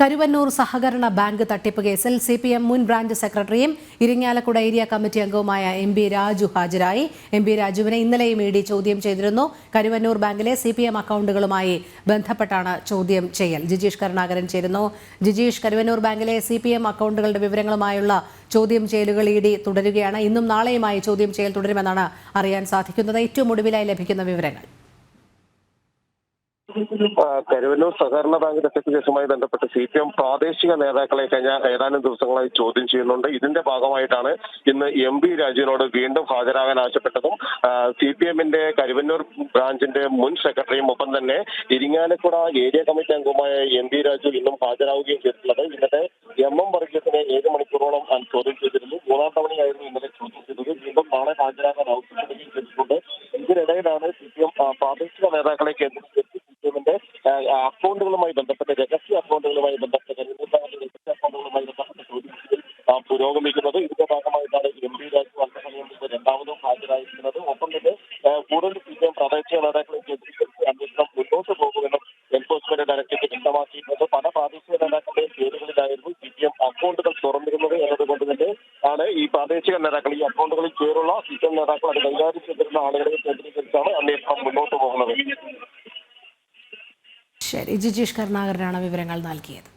കരുവന്നൂർ സഹകരണ ബാങ്ക് തട്ടിപ്പ് കേസിൽ സി പി എം മുൻ ബ്രാഞ്ച് സെക്രട്ടറിയും ഇരിങ്ങാലക്കുട ഏരിയ കമ്മിറ്റി അംഗവുമായ എം ബി രാജു ഹാജരായി. എം ബി രാജുവിനെ ഇന്നലെയും ഇ ഡി ചോദ്യം ചെയ്തിരുന്നു. കരുവന്നൂർ ബാങ്കിലെ സി പി എം അക്കൗണ്ടുകളുമായി ബന്ധപ്പെട്ടാണ് ചോദ്യം ചെയ്യൽ. ജിജീഷ് കരുണാകരൻ ചേരുന്നു. ജിജീഷ് കരുവന്നൂർ ബാങ്കിലെ സി പി എം അക്കൗണ്ടുകളുടെ വിവരങ്ങളുമായുള്ള ചോദ്യം ചെയ്യലുകൾ ഇ ഡി തുടരുകയാണ്. ഇന്നും നാളെയുമായി ചോദ്യം ചെയ്യൽ തുടരുമെന്നാണ് അറിയാൻ സാധിക്കുന്നത്. ഏറ്റവും ഒടുവിലായി ലഭിക്കുന്ന വിവരങ്ങൾ. കരുവന്നൂർ സഹകരണ ബാങ്ക് തട്ടിപ്പ് കേസുമായി ബന്ധപ്പെട്ട് സി പി എം പ്രാദേശിക നേതാക്കളെ കഴിഞ്ഞ ഏതാനും ദിവസങ്ങളായി ചോദ്യം ചെയ്യുന്നുണ്ട്. ഇതിന്റെ ഭാഗമായിട്ടാണ് ഇന്ന് എം പി രാജുവിനോട് വീണ്ടും ഹാജരാകാൻ ആവശ്യപ്പെട്ടതും സി പി എമ്മിന്റെ കരുവന്നൂർ ബ്രാഞ്ചിന്റെ മുൻ സെക്രട്ടറിയും ഒപ്പം തന്നെ ഇരിങ്ങാലക്കുട ഏരിയ കമ്മിറ്റി അംഗവുമായ എം പി രാജു ഇന്നും ഹാജരാവുകയും ചെയ്തിട്ടുള്ളത്. ഇന്നലെ എം എം വർഗീസിനെ ഏഴ് മണിക്കൂറോളം ചോദ്യം ചെയ്തിരുന്നു. മൂന്നാം തവണയായിരുന്നു ഇന്നലെ ചോദ്യം ചെയ്തത്. വീണ്ടും നാളെ ഹാജരാകാൻ ആവശ്യപ്പെടുകയും ചെയ്തിട്ടുണ്ട്. ഇതിനിടയിലാണ് സി പി എം പ്രാദേശിക നേതാക്കളെ കേന്ദ്രീകരിച്ച് അക്കൗണ്ടുകളുമായി ബന്ധപ്പെട്ട് രഹസ്യ അക്കൗണ്ടുകളുമായി ബന്ധപ്പെട്ട് രഹസ്യ അക്കൗണ്ടുകളുമായി ബന്ധപ്പെട്ട ചോദ്യം പുരോഗമിക്കുന്നത്. ഇതിന്റെ ഭാഗമായിട്ടാണ് എം പി രാജു അല്പസമയം മുമ്പ് രണ്ടാമതും ഹാജരായിരിക്കുന്നത്. ഒപ്പം തന്നെ കൂടുതൽ സി പി എം പ്രാദേശിക നേതാക്കളെ കേന്ദ്രീകരിച്ച് അന്വേഷണം മുന്നോട്ട് പോകുമെന്നും എൻഫോഴ്സ്മെന്റ് ഡയറക്ടറേറ്റ് വ്യക്തമാക്കിയിട്ടുണ്ട്. പല പ്രാദേശിക നേതാക്കളുടെയും പേരുകളിലായിരുന്നു സി പി എം അക്കൗണ്ടുകൾ തുറന്നിരുന്നത് എന്നതുകൊണ്ട് തന്നെ ആണ് ഈ പ്രാദേശിക നേതാക്കൾ ഈ അക്കൗണ്ടുകളിൽ പേരുള്ള സി പി എം നേതാക്കൾ അത് കൈകാര്യം ചെയ്തിരുന്ന ആളുകളെ കേന്ദ്രീകരിച്ചാണ് അന്വേഷണം മുന്നോട്ട് പോകുന്നത്. ശരി. ജിജീഷ് കരുണാകരനാണ് വിവരങ്ങൾ നൽകിയത്.